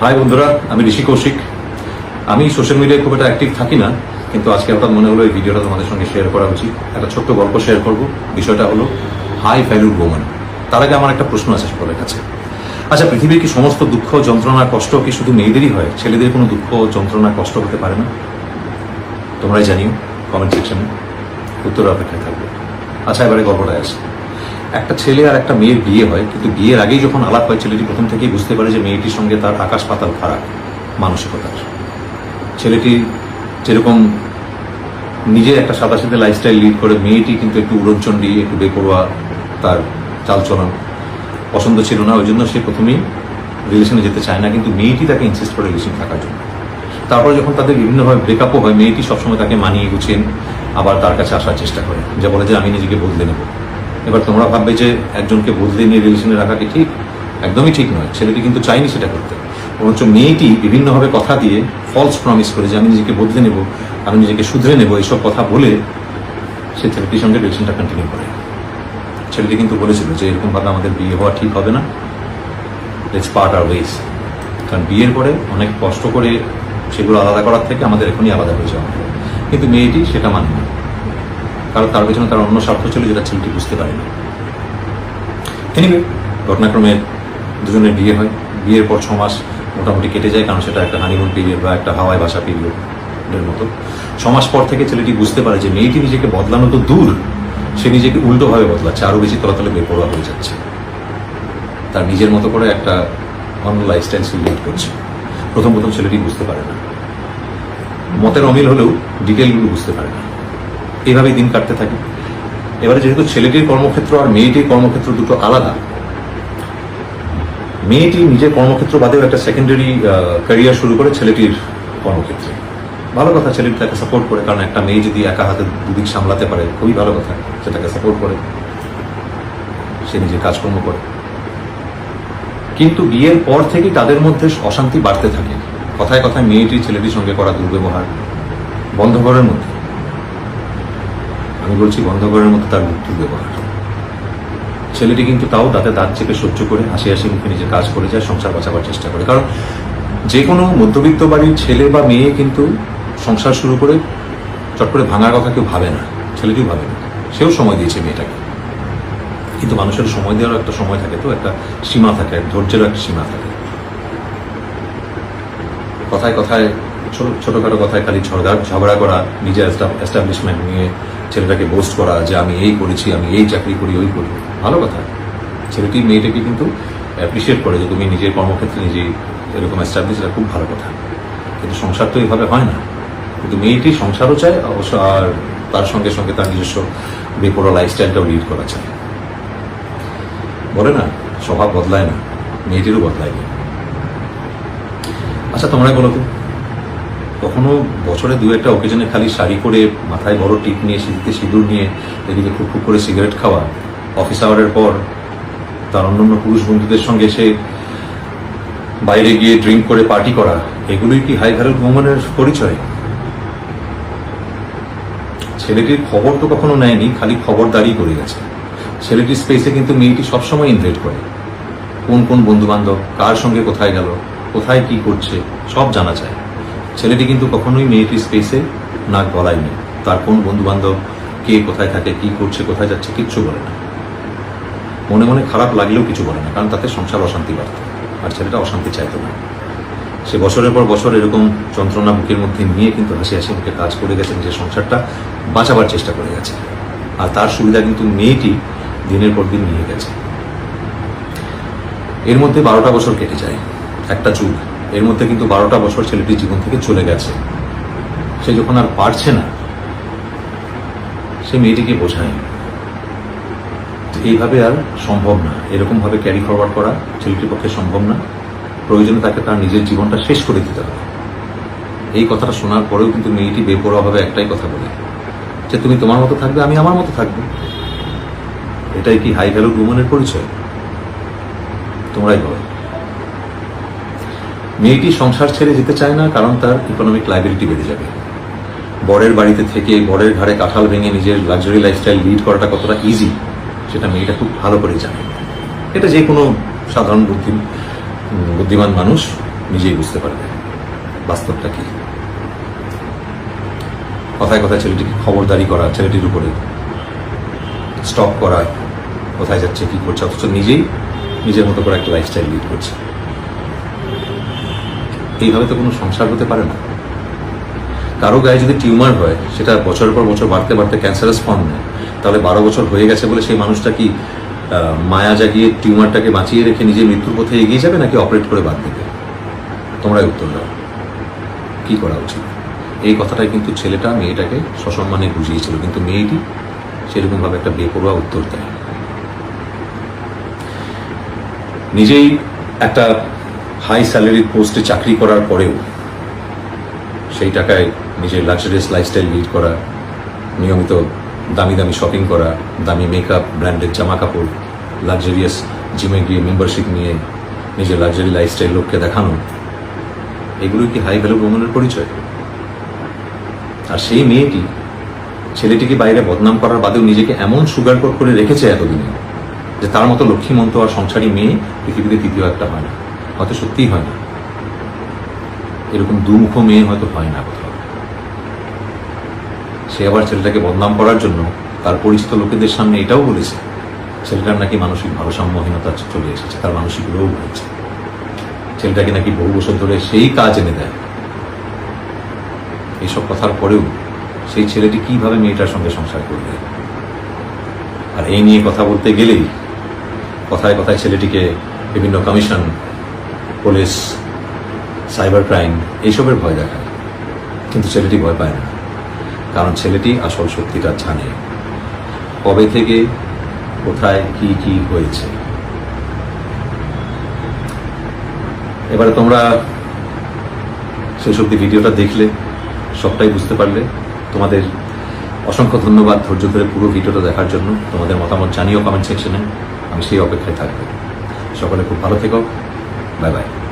High বন্ধুরা, আমি ঋষি কৌশিক। আমি সোশ্যাল মিডিয়ায় খুব একটা অ্যাক্টিভ থাকি না, কিন্তু আজকে হঠাৎ মনে হলো এই ভিডিওটা তোমাদের সঙ্গে শেয়ার করা উচিত। একটা ছোট্ট গল্প শেয়ার করব। বিষয়টা হলো হাই ভ্যালুর ওমান তার আগে আমার একটা প্রশ্ন আছে সকলের কাছে। আচ্ছা পৃথিবীর কি সমস্ত দুঃখ, যন্ত্রণা, কষ্ট কি শুধু মেয়েদেরই হয়? ছেলেদের কোনো দুঃখ, যন্ত্রণা, কষ্ট হতে পারে না? তোমরাই জানিও কমেন্ট সেকশনে উত্তর অপেক্ষায় থাকবে। আচ্ছা এবারে গল্পটায় আসে। একটা ছেলে আর একটা মেয়ের বিয়ে হয়, কিন্তু বিয়ের আগেই যখন আলাপ হয়, ছেলেটি প্রথম থেকেই বুঝতে পারে যে মেয়েটির সঙ্গে তার আকাশ পাতাল ফারাক মানসিকতার। ছেলেটি যেরকম নিজের একটা সাদা সাথে লাইফস্টাইল লিড করে, মেয়েটি কিন্তু একটু উড়নচণ্ডী একটু বেপরোয়া, তার চালচলন পছন্দ ছিল না, ওই জন্য সে প্রথমেই রিলেশনে যেতে চায় না, কিন্তু মেয়েটি তাকে ইনসিস্ট করে রিলেশন থাকার জন্য। তারপরে যখন তাদের বিভিন্নভাবে ব্রেকআপও হয়, মেয়েটি সবসময় তাকে মানিয়ে গুছিয়ে আবার তার কাছে আসার চেষ্টা করে। যা বলে যে, আমি নিজেকে বদলে নেব। এবার তোমরা ভাববে যে একজনকে বদলে নিয়ে রিলেশনে রাখা কি ঠিক? একদমই ঠিক নয়। ছেলেটি কিন্তু চাইনি সেটা করতে। বরঞ্চ মেয়েটি বিভিন্নভাবে কথা দিয়ে ফলস প্রমিস করে যে আমি নিজেকে বদলে নেব, আমি নিজেকে শুধরে নেব, এইসব কথা বলে সে ছেলেটির সঙ্গে রিলেশনটা কন্টিনিউ করে। ছেলেটি কিন্তু বলেছিল যে এরকমভাবে আমাদের বিয়ে হওয়া ঠিক হবে না। লেটস পার্ট আর ওয়েজ কারণ বিয়ের পরে অনেক কষ্ট করে সেগুলো আলাদা করার থেকে আমাদের এখনই আলাদা হয়ে যাওয়া। কিন্তু মেয়েটি সেটা মানে না কারণ তার পেছনে তার অন্য স্বার্থ ছিল যেটা ছেলেটি, বুঝতে পারেনি। এনিওয়ে ঘটনাক্রমে দুজনের বিয়ে হয়। বিয়ের পর ছ মাস মোটামুটি কেটে যায়, কারণ সেটা একটা হানিমুন পিরিয়ড বা একটা হাওয়ায় বাসা পিরিয়ডের মতো। মাস পর থেকে ছেলেটি বুঝতে পারে যে মেয়েটি নিজেকে বদলানো তো দূর, সে নিজেকে উল্টোভাবে বদলাচ্ছে, আরও বেশি তলাতলে বেপরোয়া হয়ে যাচ্ছে। তার নিজের মতো করে একটা অন্য লাইফস্টাইল সে লিড করছে। প্রথম প্রথম ছেলেটি বুঝতে পারে না। মতের অমিল হলেও ডিটেলগুলো বুঝতে পারে না। এইভাবেই দিন কাটতে থাকে। এবারে যেহেতু ছেলেটির কর্মক্ষেত্র আর মেয়েটির কর্মক্ষেত্র দুটো আলাদা, মেয়েটি নিজের কর্মক্ষেত্র বাদেও একটা সেকেন্ডারি ক্যারিয়ার শুরু করে ছেলেটির কর্মক্ষেত্রে। ভালো কথা ছেলেটি তাকে সাপোর্ট করে, কারণ একটা মেয়ে যদি একা হাতে দুদিক সামলাতে পারে, খুবই ভালো কথা, সে তাকে সাপোর্ট করে, সে নিজের কাজকর্ম করে। কিন্তু বিয়ের পর থেকেই তাদের মধ্যে অশান্তি বাড়তে থাকে। কথায় কথায় মেয়েটি ছেলেটির সঙ্গে করা দুর্ব্যবহার, বন্ধ ঘরের মধ্যে। আমি বলছি বন্ধ ঘরের মধ্যে তার দুর্ব্যবহার ছেলেটি কিন্তু তাও দাঁতে দাঁত চেপে সহ্য করে হাসি হাসি মুখে নিজে কাজ করে যায়, সংসার বাঁচাবার চেষ্টা করে। কারণ যে কোনো মধ্যবিত্ত বাড়ির ছেলে বা মেয়ে কিন্তু সংসার শুরু করে চট করে ভাঙার কথা কেউ ভাবে না, ছেলেটিও ভাবে না। সেও সময় দিয়েছে মেয়েটাকে। কিন্তু মানুষের সময় দেওয়ার একটা সময় থাকে তো, একটা সীমা থাকে ধৈর্যেরও একটা সীমা থাকে। কথায় কথায়, ছোট ছোটখাটো কথায় খালি ঝগড়া ঝগড়া করা, নিজের এস্টাবলিশমেন্ট নিয়ে ছেলেটাকে বোস্ট করা যে আমি এই করেছি, আমি এই চাকরি করি, ওই করি। ভালো কথা। ছেলেটি, মেয়েটাকে কিন্তু অ্যাপ্রিসিয়েট করে যে তুমি নিজের কর্মক্ষেত্রে নিজেই এরকম এস্টাবলিশ এটা খুব ভালো কথা। কিন্তু সংসার তো এইভাবে হয় না। কিন্তু মেয়েটি সংসারও চায়, অবশ্য আর তার সঙ্গে সঙ্গে তার নিজস্ব বেপরোয়া লাইফস্টাইলটাও লিড করা চায়। বলে না, স্বভাব বদলায় না, মেয়েটিরও বদলায় না। আচ্ছা তোমরাই বলো তো। কখনো বছরে দু একটা অকেজনে খালি শাড়ি করে মাথায় বড় টিপ নিয়ে, সিঁড়িতে সিঁদুর নিয়ে, এদিকে খুব খুব করে সিগারেট খাওয়া অফিস আওয়ারের পর তার অন্যান্য পুরুষ বন্ধুদের সঙ্গে এসে বাইরে গিয়ে ড্রিঙ্ক করে পার্টি করা, এগুলোই কি হাই ভ্যালু উমেনের পরিচয়? ছেলেটির খবর তো কখনো নেয়নি, খালি খবরদারি করে গেছে। ছেলেটির স্পেসে কিন্তু মেয়েটি সবসময় ইনভাইট করে। কোন কোন বন্ধু বান্ধব কার সঙ্গে কোথায় গেল, কোথায় কি করছে, সব জানা চায় ছেলেটি কিন্তু কখনোই মেয়েটির স্পেসে নাক গলায়নি। তার কোন বন্ধু বান্ধব কে কোথায় থাকে, কি করছে, কোথায় যাচ্ছে কিচ্ছু বলে না। মনে মনে খারাপ লাগলেও কিছু বলে না, কারণ তাতে সংসার অশান্তি বাড়ত, আর ছেলেটা অশান্তি চাইতো না। সে বছরের পর বছর এরকম যন্ত্রণা বুকের মধ্যে নিয়ে কিন্তু হাসি হাসি মুখে কাজ করে গেছে নিজের সংসারটা বাঁচাবার চেষ্টা করে গেছে। আর তার সুবিধা কিন্তু মেয়েটি দিনের পর দিন নিয়ে গেছে। এর মধ্যে বারোটা বছর কেটে যায়। একটা যুগ। এর মধ্যে কিন্তু বারোটা বছর ছেলেটির জীবন থেকে চলে গেছে। সে যখন আর পারছে না, সে মেয়েটিকে বোঝায়। এইভাবে আর সম্ভব না। এরকম ভাবে ক্যারি ফরওয়ার্ড করা ছেলেটির পক্ষে সম্ভব না। প্রয়োজনে তাকে তার নিজের জীবনটা শেষ করে দিতে হবে। এই কথাটা শোনার পরেও কিন্তু মেয়েটি বেপরোয়াভাবে একটাই কথা বলে, যে তুমি তোমার মতো থাকবে, আমি আমার মতো থাকব। এটাই কি হাই ভ্যালু উমেনের পরিচয়? তোমরাই বলো। মেয়েটি সংসার ছেড়ে যেতে চায় না, কারণ তার ইকোনমিক লাইবিলিটি বেড়ে যাবে। বরের বাড়িতে থেকে বরের ঘাড়ে কাঁঠাল ভেঙে নিজের লাক্সারি লাইফস্টাইল লিড করাটা কতটা ইজি সেটা মেয়েটা খুব ভালো করে জানে। এটা যে কোনো সাধারণ বুদ্ধি বুদ্ধিমান মানুষ নিজেই বুঝতে পারবে। বাস্তবটা কি? কথায় কথায় ছেলেটিকে খবরদারি করা, ছেলেটির উপরে স্টপ করা, কোথায় যাচ্ছে, কি করছে, অথচ নিজেই নিজের মতো করে একটা লাইফস্টাইল লিড করছে। এইভাবে তো কোনো সংসার হতে পারে না। কারও গায়ে যদি টিউমার হয়, সেটা বছরের পর বছর বাড়তে বাড়তে ক্যান্সারাস ফর্ম নেয়, তাহলে বারো বছর হয়ে গেছে বলে সেই মানুষটা কি মায়া জাগিয়ে টিউমারটাকে বাঁচিয়ে রেখে নিজের মৃত্যুর পথে এগিয়ে যাবে নাকি অপারেট করে বাদ দেবে? তোমরাই উত্তর দাও। কী করা উচিত? এই কথাটাই কিন্তু ছেলেটা মেয়েটাকে সসম্মানে বুঝিয়েছিল, কিন্তু মেয়েটি সেরকমভাবে একটা বেপরোয়া উত্তর দেয় নিজেই একটা হাই স্যালারির পোস্টে চাকরি করার পরেও সেই টাকায় নিজের লাক্সারিয়াস লাইফস্টাইল লিড করা, নিয়মিত দামি দামি শপিং করা, দামি মেকআপ ব্র্যান্ডেড জামা কাপড় লাক্সারিয়াস জিমে গিয়ে মেম্বারশিপ নিয়ে নিজের লাক্সারি লাইফস্টাইল লোককে দেখানো, এগুলোই কি হাই ভ্যালু ভ্রমণের পরিচয়? আর সেই মেয়েটি ছেলেটিকে বাইরে বদনাম করার বাদেও নিজেকে এমন সুগার করে রেখেছে এতদিনে যে তার মতো লক্ষ্মীমন্ত আর সংসারী মেয়ে পৃথিবীতে তৃতীয় একটা হয় না। হয়তো সত্যিই হয় না। এরকম দুমুখ মেয়ে হয়তো হয় না কোথাও। সে আবার ছেলেটাকে বদনাম করার জন্য তার পরিচিত লোকেদের সামনে এটাও বলেছে, ছেলেটার নাকি মানসিক ভারসাম্যহীনতা চলে এসেছে, তার মানসিক রোগ হয়েছে। ছেলেটাকে নাকি বহু বছর ধরে সেই কাজ এনে দেয়। এইসব কথার পরেও সেই ছেলেটি কীভাবে মেয়েটার সঙ্গে সংসার করবে? আর এই নিয়ে কথা বলতে গেলেই কথায় কথায় ছেলেটিকে বিভিন্ন কমিশন পুলিশ, সাইবার ক্রাইম, এইসবের ভয় দেখায়। কিন্তু ছেলেটি ভয় পায় না। কারণ ছেলেটি আসল সত্যিটা জানে। কবে থেকে, কোথায়, কি কি হয়েছে? এবারে তোমরা শেষ অব্দি ভিডিওটা দেখলে, সবটাই বুঝতে পারলে। তোমাদের অসংখ্য ধন্যবাদ ধৈর্য ধরে পুরো ভিডিওটা দেখার জন্য। তোমাদের মতামত জানিও কমেন্ট সেকশনে। আমি সেই অপেক্ষায় থাকব। সকলে খুব ভালো থেকো। 拜拜。